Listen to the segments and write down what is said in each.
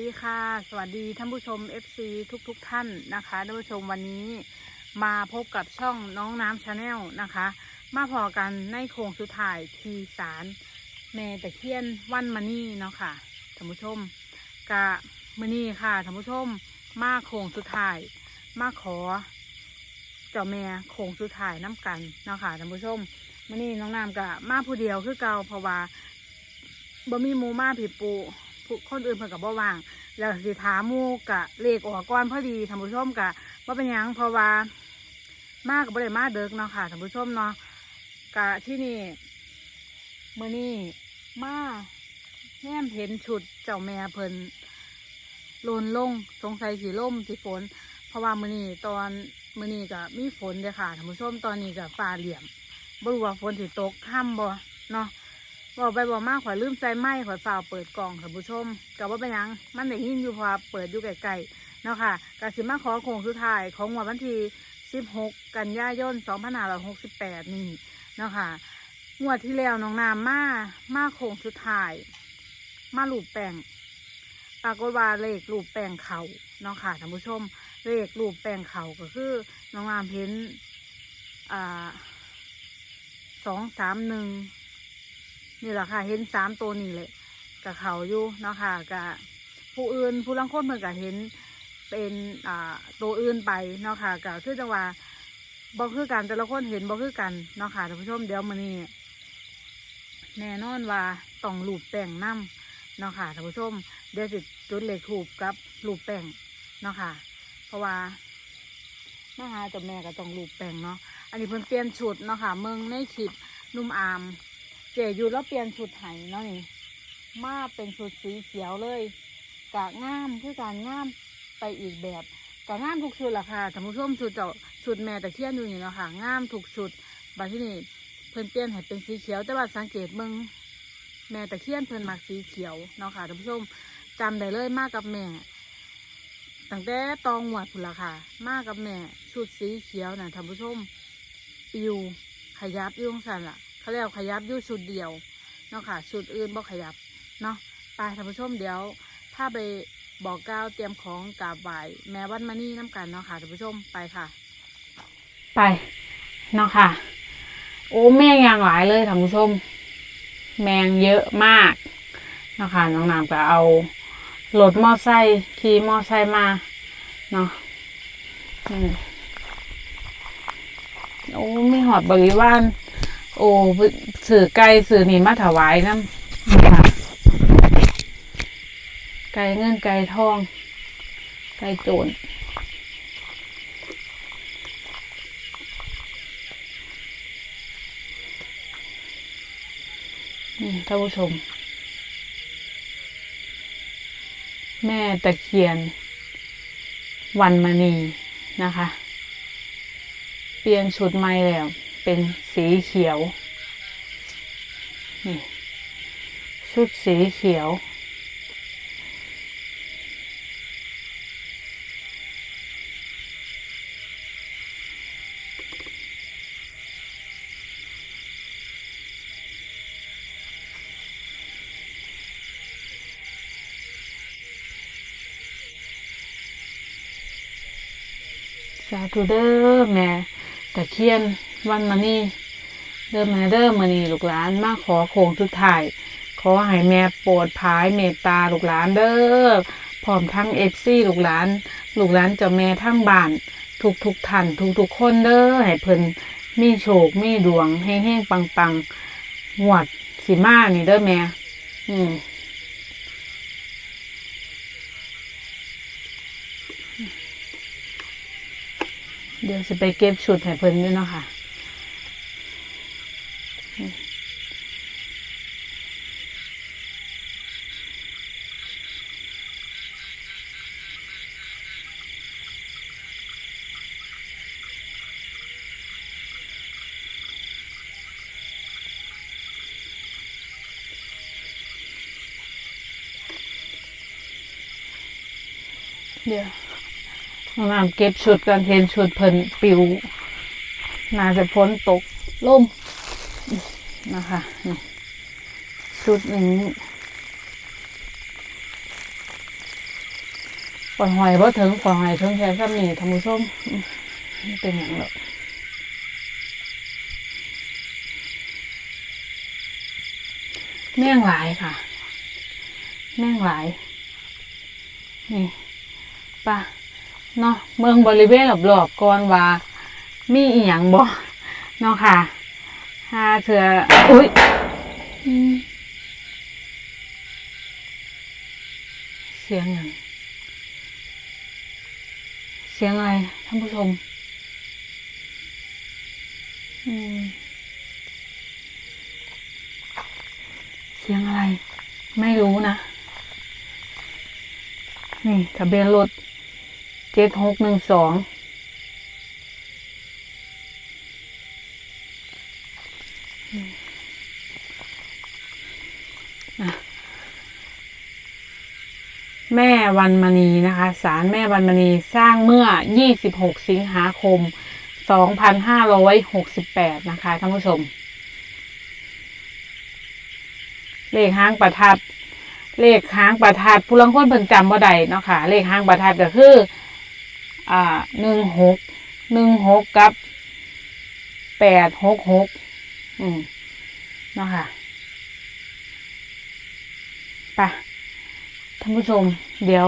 ดีค่ะ สวัสดีท่านผู้ชม FC ทุกๆทท่านนะคะท่านผู้ชมวันนี้มาพบกับช่องน้องน้ำชาแนลนะคะ มาพอกันในโครงสุดท้ายทีสารเมตะเคียนวันมานี่เนาะค่ะท่านผู้ชมกะมานี่ค่ะท่านผู้ชม มาโครงสุดท้าย มาขอ เจ้าแม่โครงสุดท้ายน้ำกันเนาะค่ะท่านผู้ชมมานี่น้องน้ำกะมาผู้เดียวคือเกาเพราะว่าบ่มีมูมาผิดปู คนอื่นเพิ่นกับบ่ว่าง แล้วสิถามหมู่กะเลขออกก่อนพอดีท่านผู้ชมกะว่าเป็นหยังเพราะว่ามากกับบ่ได้มาเดิกเนาะค่ะท่านผู้ชมเนาะกะที่นี่มื้อนี้มาแนมเห็นชุดเจ้าแม่เพิ่นโลนลงสงสัยสีล่มสีฝน เพราะว่ามื้อนี้ตอนมื้อนี้ก็มีฝนเด้อค่ะท่านผู้ชมตอนนี้ก็ฟ้าเหลี่ยมบ่รู้ว่าฝนสิตกค่ำบ่เนาะ บอกไปบอกมากข่อยลืมใจไหมข่อยฝ่าเปิดกล่องท่านผู้ชมกับว่าเป็นยังมันได้ยินอยู่พอเปิดอยู่ไกลๆเนาะค่ะกสิมาขอโคงสุดท้ายของงวดวันที่16 กันยายน2568 นี่เนาะค่ะงวดที่แล้วน้องนามมามาโคงสุดท้าย มาลูบแป้งปรากฏว่าเลขลูบแป้งเขาเนาะค่ะท่านผู้ชม เลขลูบแป้งเขาก็คือน้องนามเห็นอ่าสองสามหนึ่ง นี่แหละค่ะ เห็นสามตัวนี่เลยกับเขาอยู่เนาะค่ะกับผู้อื่นผู้ลังคนเพิ่นก็เห็นเป็นอ่าตัวอื่นไปเนาะค่ะก็คือจังว่าบ่คือกันแต่ละคนเห็นบ่คือกันเนาะค่ะท่านผู้ชมเดี๋ยวมื้อนี้แน่นอนว่าต้องรูปแป้งนํเนาะค่ะท่านผู้ชมเดี๋ยวสิจุดเหลขถูกกับรูปแป้งเนาะค่ะ เพราะว่ามาหาเจ้าแม่ก็ต้องรูปแป้งเนาะอันนี้เพิ่นเปลี่ยนชุดเนาะค่ะเมืองในคลิปนุ่มอาม เจอยู่แล้วเปลี่ยนชุดไห้เนาะนี่มาเป็นชุดสีเขียวเลย กะง่ามคือการง่ามไปอีกแบบกะง่ามทุกชุดละค่ะท่านผู้ชมชุดเจ้าชุดแม่ตะเคียนอยู่นี่เนาะค่ะง่ามทุกชุดบัดที่นี่เพิ่นเปลี่ยนให้เป็นสีเขียว แต่ว่าสังเกตมึงแม่ตะเคียนเพิ่นมักสีเขียวเนาะค่ะท่านผู้ชมจำได้เลยมากกับแม่ตั้งแต่ตองหวดพุ่นละค่ะ มากกับแม่ชุดสีเขียวน่ะท่านผู้ชม ปิวขยับอยุ่งสันล่ะ เขาเรียกขยับยู่ชุดเดียวเนาะค่ะชุดอื่นบ่ขยับเนาะไปท่านผู้ชมเดี๋ยว ถ้าไปบอกกล่าวเตรียมของกราบไหวแม่วันมานี่น้ำกันเนาะค่ะท่านผู้ชมไปค่ะ ไปเนาะค่ะ โอ้แมงยางหลายเลยท่านผู้ชม แมงเยอะมากเนาะค่ะน้องน้ำก็เอารถมอไซค์ขี่มอไซค์มาเนาะอืมโอ้ไมีหอดบริวาร โอ้สื่อไก่สื่อนี่มาถวายน้ำค่ะไก่เงินไก่ทอง ไก่โจรนี่ท่านผู้ชม แม่ตะเคียน วันมณีนะคะ เปลี่ยนชุดใหม่แล้ว เป็นสีเขียว นี่ ชุดสีเขียว สาธุเด้อแม่ตะเคียน วันมานี่เด้อแม่เด้อมานี่ลูกหลานมาขอโค้งสุดท้ายขอให้แม่โปรดภายเมตตาลูกหลานเด้อพร้อมทั้งเอฟซีลูกหลาน ลูกหลานเจ้าแม่ทั้งบ้านทุกทุกท่านทุกทุกคนเด้อให้เพิ่นมีโชคมีดวงเฮงๆปังๆหวดสิมานี่เด้อแม่อืมเดี๋ยวจะไปเก็บชุดให้เพิ่นด้วยเนาะค่ะ น้องน้ำเก็บชุดกันเห็นชุดเพิ่นปิว น่าจะพ้นตกล่มนะคะชุดนี้ปล่อยหอยบ่ถึงปล่อยหอยถึงแค่ซ้ำนี่ท่านผู้ชมเป็นอย่างหรอกแม่งหลายค่ะ แม่งหลาย นี่ป่ะ เนาะเมืองบริเวณรอบๆก่อนว่า มีอีหยังบ่เนาะค่ะหาเถื่ออุ้ยเสียงหยังเสียงอะไรท่านผู้ชมอืมเสียงอะไร ไม่รู้นะ นี่ทะเบียนรถ เจ็ดหกหนึ่งสองแม่วันมณีนะคะศาลแม่วันมณีสร้างเมื่อ 26 สิงหาคม 2568 นะคะท่านผู้ชม เลขห้างประทัด เลขห้างประทัดผู้ลังคนเพิ่นจำบ่ได้เนาะค่ะ เลขห้างประทัดก็คือ อ่าหนึ่งหกหนึ่งหกกับแปดหกหกอืมเนาะค่ะไปท่านผู้ชม เดี๋ยว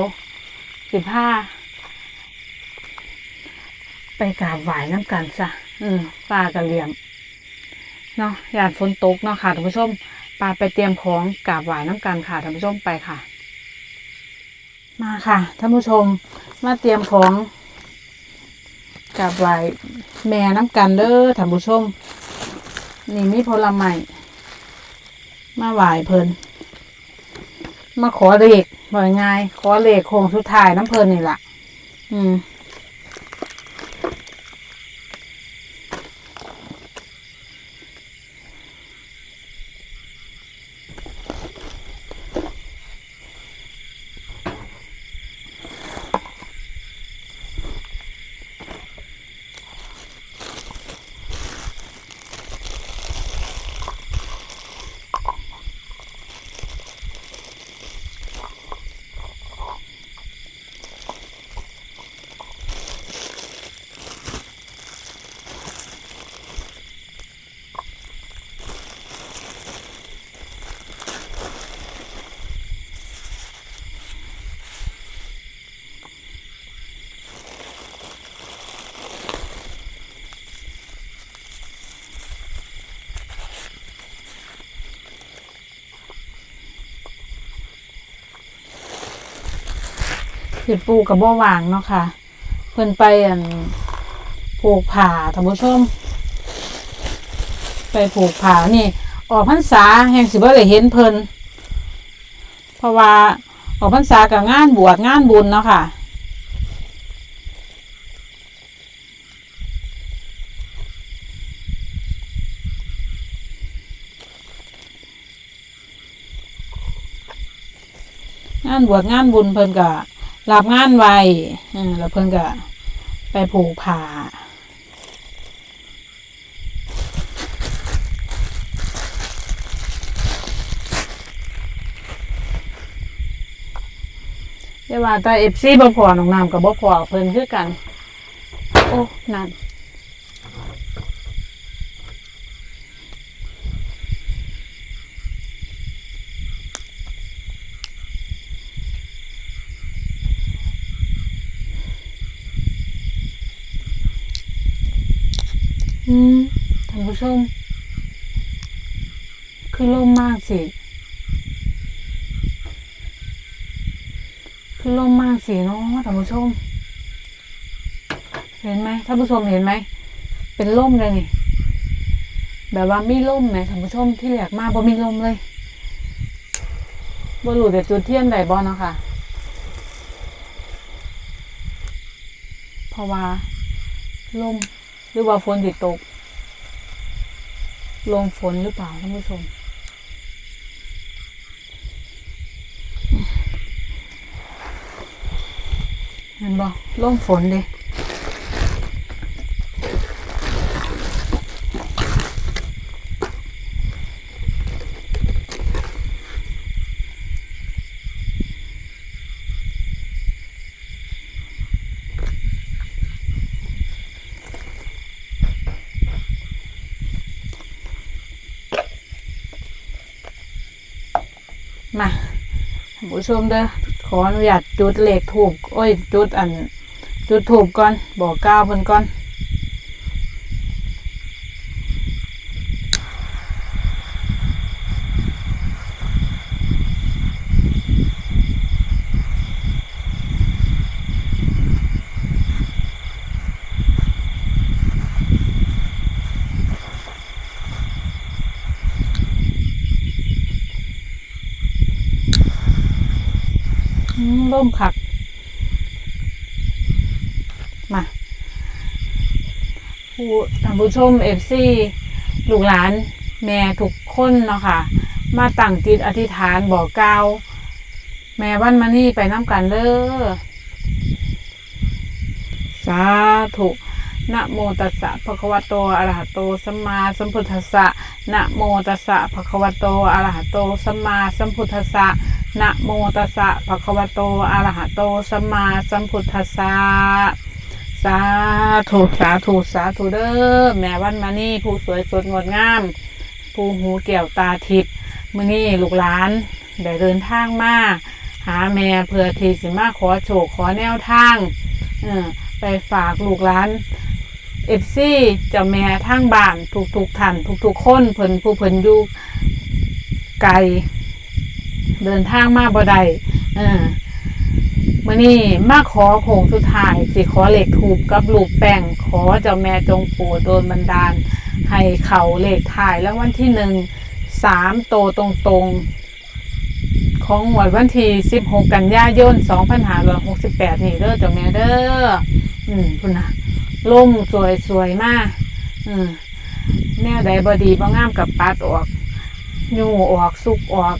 สิบห้าไปกราบไหว้น้ำกันซะอืมปลากระเหลี่ยมเนาะอยาฝนตกเนาะค่ะท่านผู้ชมปาไปเตรียมของกราบไหว้น้ำกันค่ะท่านผู้ชมไปค่ะ มาค่ะท่านผู้ชมมาเตรียมของ กราบไหว้แม่น้ำกันเด้อท่านผู้ชม นี่มีผลไม้มาไหว้เพิ่นมาขอเลขบ่อยง่ายขอเลขโค้งสุดท้ายน้ำเพิ่นนี่แหละอืม สิปูกับบ่วางเนาะค่ะ เพิ่นไปอันผูกผ่าท่านผู้ชม ไปผูกผ่านี่ ออกพรรษาแห่งสิบ่ได้เห็นเพิ่นเพราะว่าออกพรรษากับงานบวชงานบุญเนาะค่ะงานบวชงานบุญเพิ่นก็ รับงานไว้แล้วเพิ่นก็ไปผูกผ้าเดี๋ยวว่าแต่เอฟซีบ่พอน้องน้ำกับบ่พอเพิ่นคือกัน โอ้นั่นอืม้ม คือล่มมากสิ คือล่มมากสิเนาะท่านผู้ชม เห็นไหมท่านผู้ชมเห็นไหม เป็นล่มเลยนี่ แบบว่ามีล่มไหมท่านผู้ชมที่แหลกมากบ่มีล่มเลยบ่รู้แต่จุดเทียนใดบ่เนาะค่ะ เพราะว่าล่มหรือว่าฝนติดตก ลงฝนหรือเปล่าท่านผู้ชม เห็นบ่ลงฝนเลยาท่าน ผู้ชมเด้อขออนุญาตจุดเลขถูกโอ้ย จุดอัน จุดถูกก่อน บอกก้าวเพิ่นก่อน ร่มคักมาผู้ท่านผู้ชมเอฟซีลูกหลานแม่ทุกคนเนาะค่ะ มาตั้งจิตอธิษฐานบอกกล่าวแม่วันมานี่ไปน้ำกันเด้อสาธุนะโมตัสสะภะคะวะโตอะระหะโตสัมมาสัมพุทธัสสะนะโมตัสสะภะคะวะโตอะระหะโตสัมมาสัมพุทธัสสะ นะโมตัสสะภะคะวะโตอะระหะโตสัมมาสัมพุทธัสสะสาธุสาธุสาธุเด้อแม่วันมานี่ผู้สวยสดงดงาม ผู้หูแก้วตาทิพย์มื้อนี้ลูกหลานได้เดินทางมาหาแม่เพื่อที่สิมาขอโชคขอแนวทางเออไปฝากลูกหลานเอฟซีเจ้าแม่ทางบ้านทุกทุกๆท่านทุกทุกๆคนเพิ่นผู้เพิ่นอยู่ไกล เดินทางมาบ่ได้เออมื่อนี้มาขอโค้งสุดท้าย สิขอเหล็กถูกกับลูกแป้งขอเจ้าแม่จงปรดโดนบันดาล ให้เขาเหล็กถ่ายแล้ววันที่หนึ่งสามโตตรงตรงๆ ของหวดวันที่สิบหกกันยายนสองพันห้าร้อยหกสิบแปดนี่เด้อเจ้าแม่เด้ออืมคุณนะล่มสวยสวยมากอืมแนวใดบดีบ่งามกับปัดออกยูออกสุกออก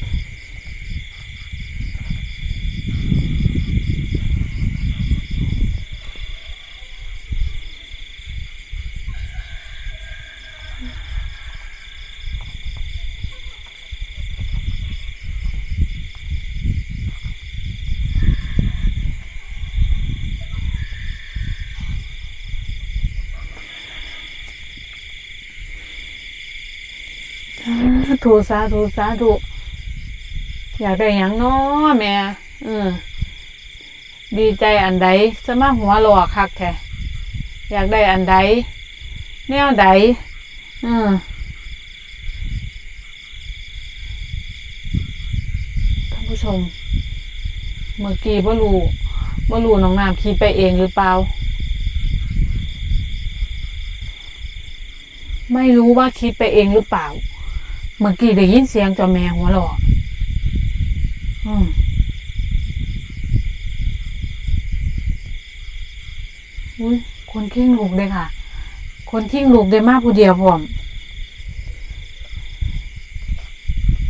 สา ธุสาธุสาธุอยากได้หยังน้อแม่เออดีใจอันใดจะมาหัวหลอกคักแท้อยากได้อันใดแนวใดเออท่านผู้ชม เมื่อกี้บ่รู้บ่รู้น้องน้ำคิดไปเองหรือเปล่า ไม่รู้ว่าคิดไปเองหรือเปล่า เมื่อกี้ได้ยินเสียงเจ้าแม่หัวหลอกอืมอุ้ยคนทิ้งลูกเลยค่ะ คนทิ้งลูกได้มากผู้เดียวผม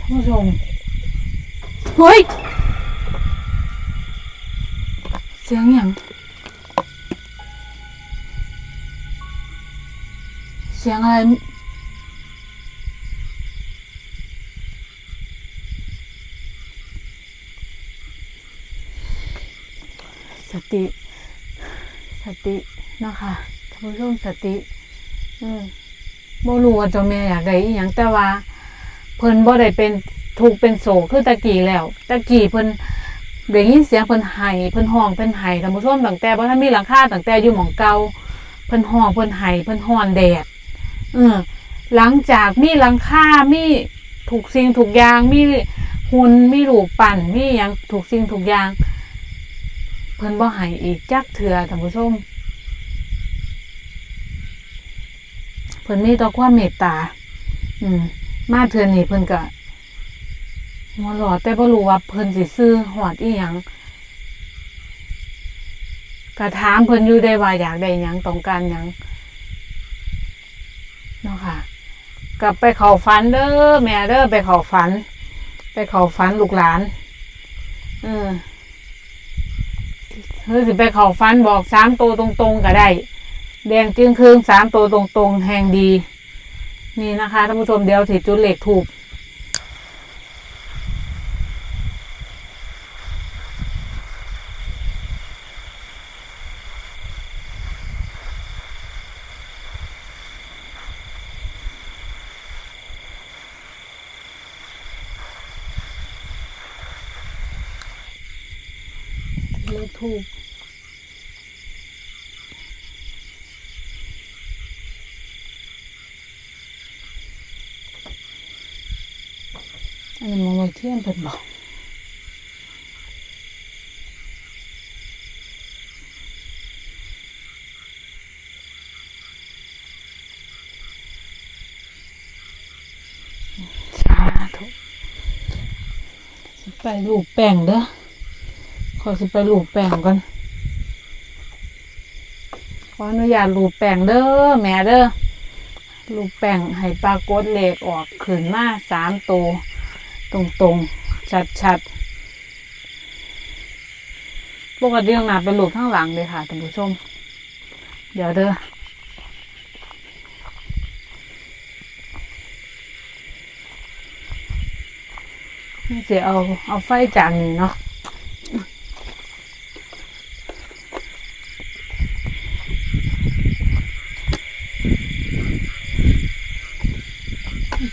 ท่านผู้ชมเฮ้ย เสียงอย่างเสียงอะไร ติ สติเนาะคะท่านผู้ชมสติ อืมบ่รู้ว่าเจ้าแม่อยากได้อีหยังแต่ว่า เพิ่นบ่ได้เป็นถูกเป็นโศกคือตะกี้แล้วตะกี้เพิ่นได้ยินเสียงเพิ่นไห้เพิ่นห้องเพิ่นไห้ท่านผู้ชมตั้งแต่บ่ทันมีหลังคาตั้งแต่อยู่หม่องเก่าเพิ่นห้องเพิ่นไห้เพิ่นฮ้อนแดดเออหลังจากมีหลังคามีถูกสิ่งถูกอย่างมีหุ่นมีรูปปั้นมีหยังถูกสิ่งถูกอย่าง พิ่นบ่ให้อีกจักเถื่อท่านผู้ชมเพิ่นมีต่อความเมตตา อืม มาเทื่อนี้เพิ่นก็หัวหลอดแต่บ่รู้ว่าเพิ่นสิซื้อหอดอีหยังก็ถามเพิ่นอยู่ได้ว่าอยากได้หยังต้องการหยังเนาะค่ะกลับไปเข้าฝันเด้อแม่เด้อไปเข้าฝัน ไปเข้าฝันลูกหลาน เออ เฮ้ยสิไปเขาฟันบอกสามตัวตรงๆก็ได้ แดงจึงครึ่งสามตัวตรงๆ แห่งดี นี่นะคะท่านผู้ชมเดี๋ยวถิจุดเหล็กถูกเลขถูกอันนี้มองไว้ เที่ยงเพิ่นบอกสาธุสิไปลูกแป้งเด้อขอสิไปลูบแป้งก่อนขออนุญาตลูบแป้งเด้อแม่เด้อลูบแป้งให้ปรากฏเลขออกขึ้นมาสามตัว ตรงตรงชัดชัดๆ ปกติต้องนาเป็นหลูบข้างหลังเลยค่ะท่านผู้ชม เดี๋ยวเด้อนี่จะเอาเอาไฟจากนี่เนาะ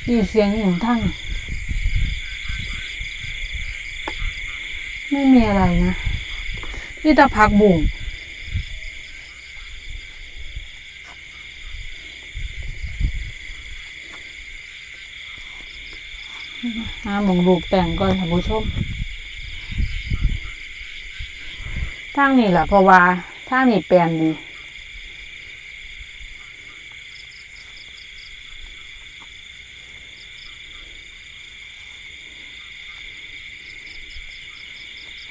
มีเสียงอย่างทั้ง ไม่มีอะไรนะนี่แต่พักบุ่งหาหมองลูกแต่งก่อนท่านผู้ชมทางนี้แหละเพราะว่าทางนี้แปลนดี อุ๊ยอืม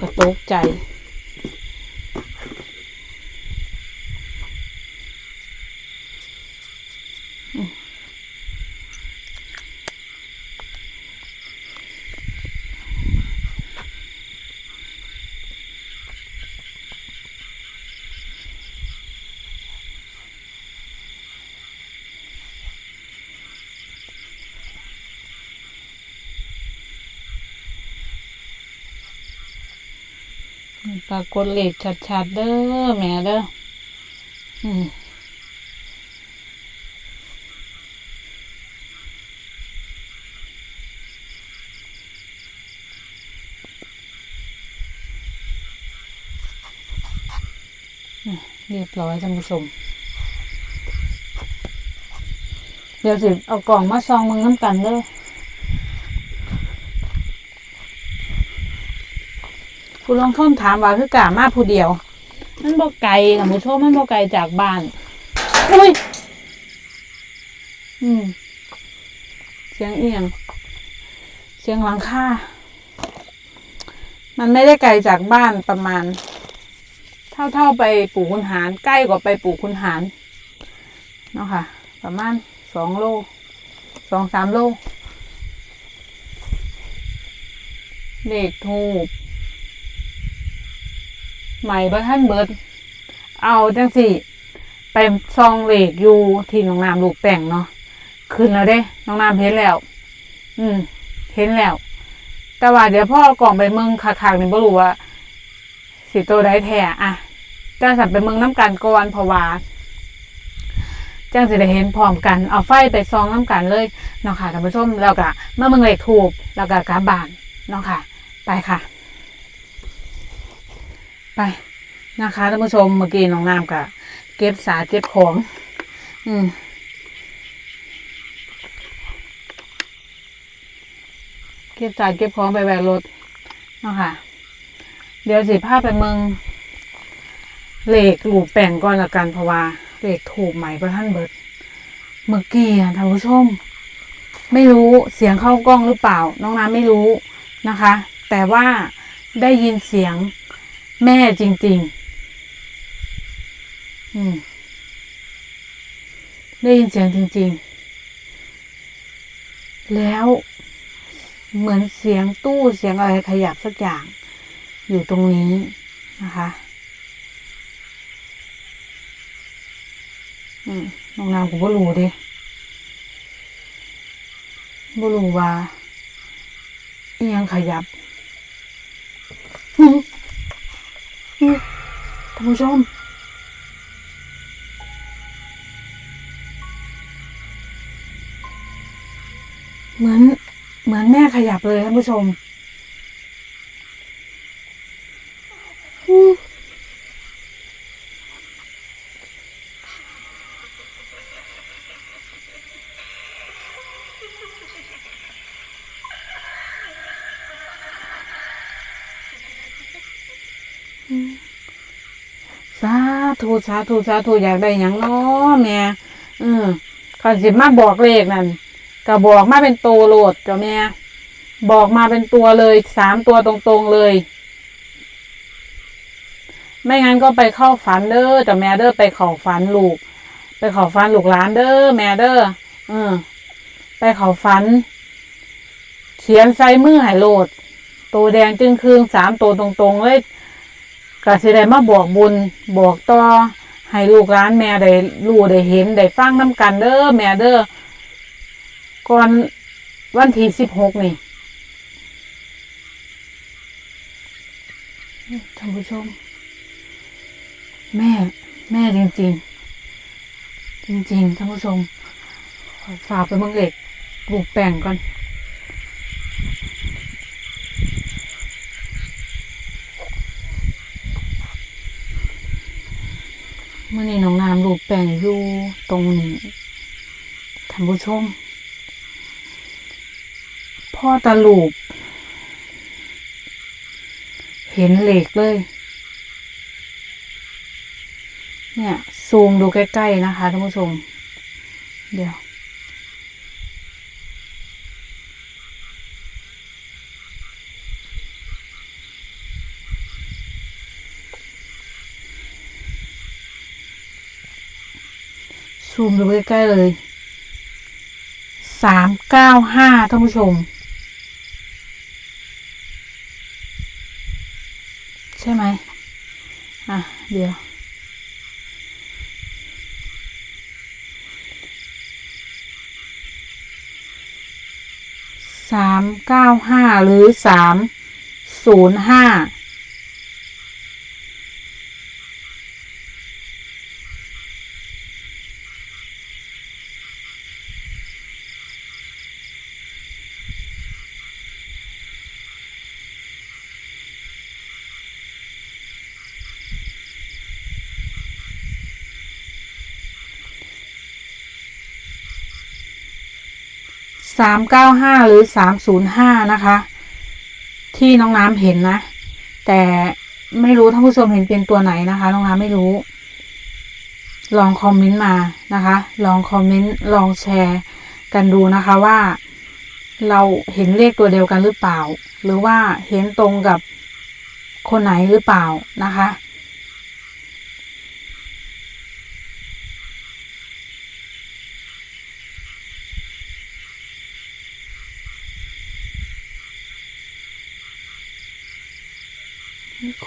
ก็ตกใจ กฏเลขชัดๆเด้อแม่เด้ออืมเรียบร้อยท่านผู้ชม เดี๋ยวสิเอากล่องมาซองมึงน้ำกันเด้อ คุณลองท่นถามว่าคือกามาผู้เดียว มันบ่ไกลท่านผู้ชมมันบ่ไกลจากบ้านอุ้ยอืมเสียงเอียงเสียงหลังคามันไม่ได้ไกลจากบ้านประมาณ เท่าเท่าไปปู่คุณหารใกล้กว่าไปปู่คุณหารเนาะค่ะ ประมาณสองโลสองสามโลเลขทูบ ใหม่พระท่านเบิด เอาจังสิไปซองเหลขอยู่ที่น้องน้ำลูกแต่งเนาะขึ้นแล้วเด้ น้องน้ำเห็นแล้ว อืม เห็นแล้ว แต่ว่าเดี๋ยวพ่อกล่องไปเมืองคักๆนี่บ่รู้ว่าสิตัวได้แท้อะจังสันไปเมืองน้ำกันก่อนเพราะว่าจังสิได้เห็นพร้อมกันเอาไฟไปซองน้ำกันเลยเนาะค่ะท่านผู้ชมแล้วก็เมื่อเมืองเหลขถูกแล้วก็กาบานเนาะค่ะ ไปค่ะ ไปนะคะท่านผู้ชมเมื่อกี้น้องน้ำก็เก็บสาเก็บของ อืมเก็บสาเก็บของไปแวะรถเนาะค่ะเดี๋ยวสิพาไปเมืองเหล็กหลูกแป่งก่อนละกันเพราะว่าเหล็กถูกไหมพระท่านเบิดเมื่อกี้ท่านผู้ชม ไม่รู้เสียงเข้ากล้องหรือเปล่า น้องน้ำไม่รู้นะคะ แต่ว่าได้ยินเสียง แม่จริง ๆ อืม ได้ยินเสียงจริง ๆ แล้วเหมือนเสียงตู้เสียงอะไรขยับสักอย่าง อยู่ตรงนี้นะคะน้องนางกูก็รู้ดิบ่รู้ว่าอียังขยับ นี่ท่านผู้ชม เหมือนเหมือนแม่ขยับเลยท่านผู้ชม ธุสาธุสาธุอยากได้หยังเนาะแม่เออขันสิมาบอกเลขนั่นก็บอกมาเป็นตัวโหลดจ้ะแม่บอกมาเป็นตัวเลยสามตัวตรงๆเลย ไม่งั้นก็ไปเข้าฝันเด้อจ้ะแม่เด้อไปเข้าฝันลูก ไปเข้าฝันลูกหลานเด้อแม่เด้อเออ ไปเข้าฝัน เขียนใส่มือให้โหลดตัวแดงจึงคืงสามตัวตรงๆเลย ก็สิได้มาบอกบุญบอกต่อให้ลูกหลานแม่ได้รู้ได้เห็นได้ฟังน้ำกันเด้อแม่เด้อก่อนวันที่สิบหกนี่ท่านผู้ชม แม่ แม่จริง ๆ จริงๆท่านผู้ชมฝากไปเมืองเหล็กปลูกแป้งก่อน เมื่อนี้น้อง แป้งอยู่ตรงนี้ท่านผู้ชม พ่อตาลูบเห็นเหล็กเลย เนี่ย ซูมดูใกล้ ๆ นะคะท่านผู้ชม เดี๋ยว ซูมดูใกล้ๆเลยสามเก้าห้าท่านผู้ชม ใช่ไหมอะ เดี๋ยวสามเก้าห้าหรือสามศูนย์ห้า สามเก้าห้าหรือสามศูนย์ห้านะคะ ที่น้องน้ำเห็นนะ แต่ไม่รู้ท่านผู้ชมเห็นเป็นตัวไหนนะคะ น้องน้ำไม่รู้ ลองคอมเมนต์มานะคะ ลองคอมเมนต์ลองแชร์กันดูนะคะว่าเราเห็นเลขตัวเดียวกันหรือเปล่า หรือว่าเห็นตรงกับคนไหนหรือเปล่านะคะ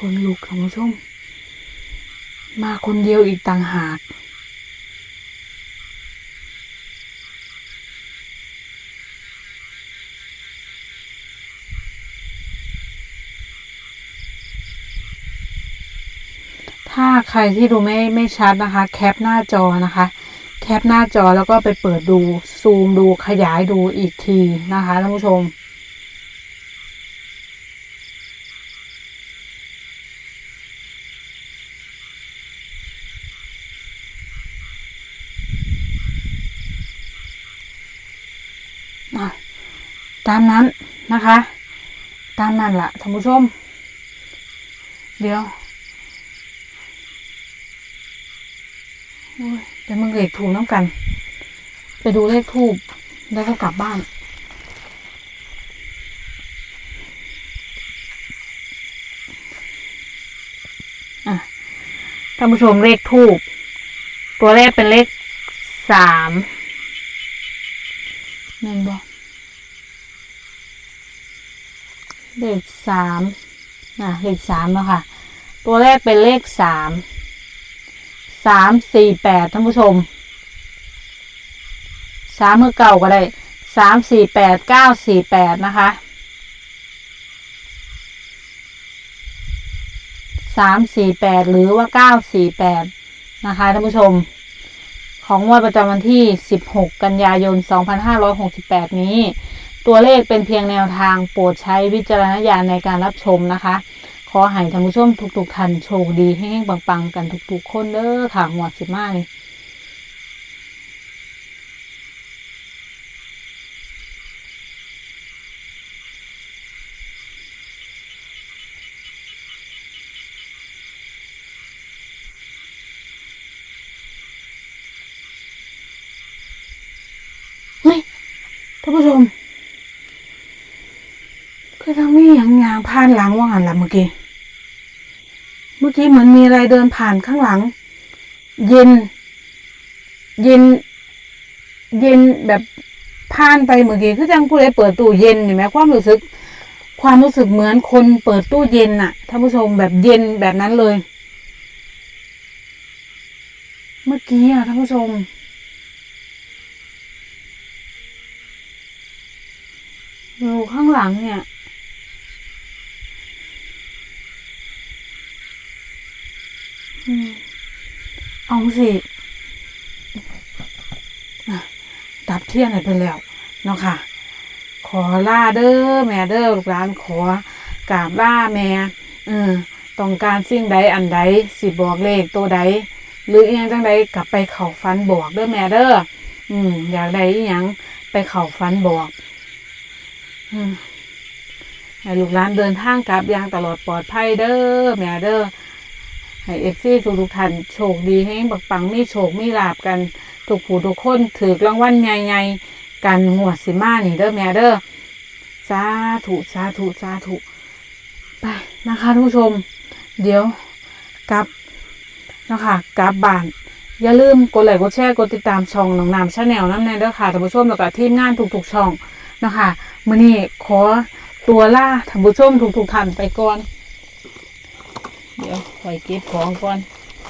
คนลุกค่ะคุณผู้ชม มาคนเดียวอีกต่างหากถ้าใครที่ดูไม่ไม่ชัดนะคะ แคปหน้าจอนะคะ แคปหน้าจอแล้วก็ไปเปิดดูซูมดูขยายดูอีกทีนะคะท่านผู้ชม ตามนั้นนะคะ ตามนั้นละท่านผู้ชม เดี๋ยวโอ้ยไปมึงเลขถูกน้ำกัน ไปดูเลขทูบแล้วก็กลับบ้านท่านผู้ชมเลขทูบตัวแรกเป็นเลขสามแม่นบอก เลขสามอะเลขสามแล้วค่ะ ตัวแรกเป็นเลขสาม สามสี่แปดท่านผู้ชม สามเมื่อเก่าก็ได้ สามสี่แปดเก้าสี่แปดนะคะ สามสี่แปดหรือว่าเก้าสี่แปดนะคะท่านผู้ชม ของงวดประจำวันที่16กันยายน2568นี้ ตัวเลขเป็นเพียงแนวทางโปรดใช้วิจารณญาณในการรับชมนะคะ ขอให้ท่านผู้ชมทุกๆท่านโชคดีให้งๆปังๆ กันทุกๆคนเด้อค่ะหมวดสิมานี่เฮท่านผู้ชมคือทั้งมีอย่างยางผ่านหลังว่าหันหลังเมื่อกี้ เมื่อกี้เหมือนมีอะไรเดินผ่านข้างหลัง เย็น เย็น เย็นแบบผ่านไปเมื่อกี้คือจังผู้ใดเปิดตู้เย็นเห็นไหมความรู้สึก ความรู้สึกเหมือนคนเปิดตู้เย็นน่ะท่านผู้ชมแบบเย็นแบบนั้นเลย เมื่อกี้อะท่านผู้ชมอยู่ข้างหลังเนี่ย อืม เอาสิดับเทียนไปแล้วเนาะค่ะ ขอล่าเด้อแม่เด้อลูกหลานขอกราบล่าแม่เออต้องการสิ่งใดอันใดสิบอกเลขตัวใด หรืออีหยังจังใดกลับไปเข่าฟันบอกเด้อแม่เด้ออืมอยากได้อีหยังไปเข่าฟันบอกอืมให้ลูกหลานเดินทางกลับอย่างตลอดปลอดภัยเด้อแม่เด้อ ให้เอฟซีทุกทุกท่านโชคดีให้บักปังมีโชคมีลาบกันทุกผู้ทุกคนถือรางวัลใหญ่ๆกันงวดสิมานี่เด้อแม่เด้อสาธุสาธุสาธุไปนะคะทุกผู้ชม เดี๋ยวกลับนะคะกลับบ้านอย่าลืมกดไลค์กดแชร์กดติดตามช่องน้องน้ำชาแนลน้ำแน่เด้อค่ะท่านผู้ชมแล้วก็ทีมงานทุกๆช่องนะคะมื่อนี้ขอตัวล่าท่านผู้ชมทุกๆท่านไปก่อน เดี๋ยวคอยเก็บของก่อน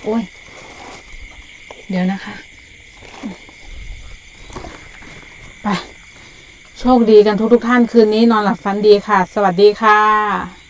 โอ้ย เดี๋ยวนะคะ ไป โชคดีกันทุกทุกท่านคืนนี้นอนหลับฝันดีค่ะ สวัสดีค่ะ